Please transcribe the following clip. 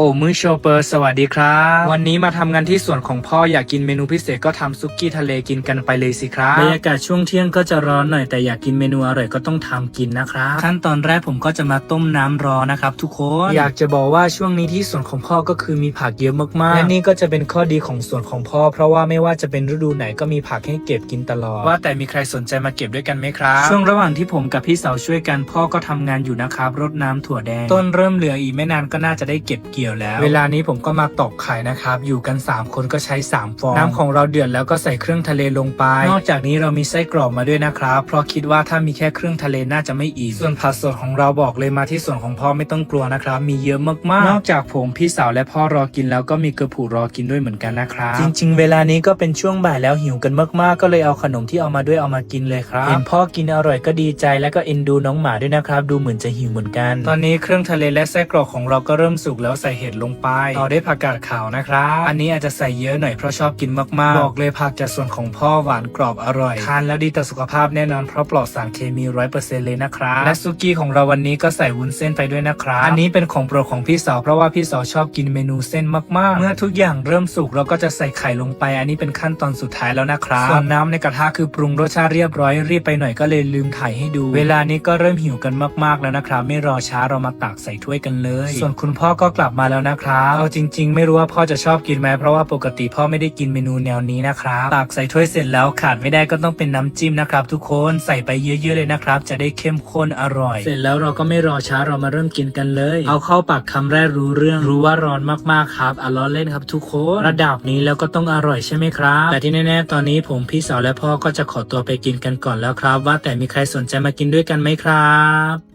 โอ้มือโชเปอร์สวัสดีครับ วันนี้มาทำงานที่สวนของพ่ออยากกินเมนูพิเศษก็ทำซุกี้ทะเลกินกันไปเลยสิครับบรรยากาศช่วงเที่ยงก็จะร้อนหน่อยแต่อยากกินเมนูอร่อยก็ต้องทำกินนะครับขั้นตอนแรกผมก็จะมาต้มน้ำรอนะครับ ทุกคนอยากจะบอกว่าช่วงนี้ที่สวนของพ่อก็คือมีผักเยอะมากๆและนี่ก็จะเป็นข้อดีของสวนของพ่อ เพราะว่าไม่ว่าจะเป็นฤดูไหนก็มีผักให้เก็บกินตลอด ว่าแต่มีใครสนใจมาเก็บด้วยกันไหมครับช่วงระหว่างที่ผมกับพี่สาวช่วยกันพ่อก็ทำงานอยู่นะครับรดน้ำถั่วแดง ต้นเริ่มเหลืออีกไม่นานก็น่าจะได้เก็บเกี่ยวแล้ว เวลานี้ผมก็มาตอกไข่นะครับ อยู่กัน 3 คนก็ใช้ 3 ฟอง น้ำของเราเดือดแล้วก็ใส่เครื่องทะเลลงไป นอกจากนี้เรามีไส้กรอกมาด้วยนะครับ เพราะคิดว่าถ้ามีแค่เครื่องทะเลน่าจะไม่อิ่มส่วนผักสดของเราบอกเลยมาที่ส่วนของพ่อไม่ต้องกลัวนะครับ มีเยอะมากๆ นอกจากผมพี่สาวและพ่อรอกินแล้วก็มีกระผูรอกินด้วยเหมือนกันนะครับ จริง ๆ เวลานี้ก็เป็นช่วงบ่ายแล้วหิวกันมากๆ ก็เลยเอาขนมที่เอามาด้วยเอามากินเลยครับเห็นพ่อกินอร่อยก็ดีใจแล้วก็เอ็นดูน้องหมาด้วยนะครับ ดูเหมือนจะหิวเหมือนกัน ตอนนี้เครื่องทะเลและไส้กรอกของเราก็เริ่มสุกแล้วใส่เห็ดลงไป ต่อด้วยผักกาดขาวนะครับ อันนี้อาจจะใส่เยอะหน่อยเพราะชอบกินมากๆ บอกเลยผักจากส่วนของพ่อหวานกรอบอร่อย ทานแล้วดีต่อสุขภาพแน่นอนเพราะปลอดสารเคมีร้อยเปอร์เซ็นต์เลยนะครับ และซุกี้ของเราวันนี้ก็ใส่วุ้นเส้นไปด้วยนะครับ อันนี้เป็นของโปรดของพี่สาวเพราะว่าพี่สาวชอบกินเมนูเส้นมากๆ เมื่อทุกอย่างเริ่มสุกเราก็จะใส่ไข่ลงไป อันนี้เป็นขั้นตอนสุดท้ายแล้วนะครับ ส่วนน้ำในกระทะคือปรุงรสชาติเรียบร้อยรีบไปหน่อยก็เลยลืมถ่ายให้ดู เวลานี้ก็เริ่มหิวกันมากๆแล้วนะครับ ไม่รอช้าเรามาตักใส่ถ้วยกันเลย ส่วนคุณพ่อก็กลับมาแล้วนะครับเอาจริง ๆ ไม่รู้ว่าพ่อจะชอบกินไหมเพราะว่าปกติพ่อไม่ได้กินเมนูแนวนี้นะครับตักใส่ถ้วยเสร็จแล้วขาดไม่ได้ก็ต้องเป็นน้ำจิ้มนะครับ ทุกคนใส่ไปเยอะๆเลยนะครับ จะได้เข้มข้นอร่อย เสร็จแล้วเราก็ไม่รอช้าเรามาเริ่มกินกันเลย เอาเข้าปากคำแรกรู้เรื่องรู้ว่าร้อนมากๆครับอะร้อนเล่นครับ ทุกคนระดับนี้แล้วก็ต้องอร่อยใช่ไหมครับ แต่ที่แน่ๆตอนนี้ผมพี่สาวและพ่อก็จะขอตัวไปกินกันก่อนแล้วครับ ว่าแต่มีใครสนใจมากินด้วยกันไหมครับ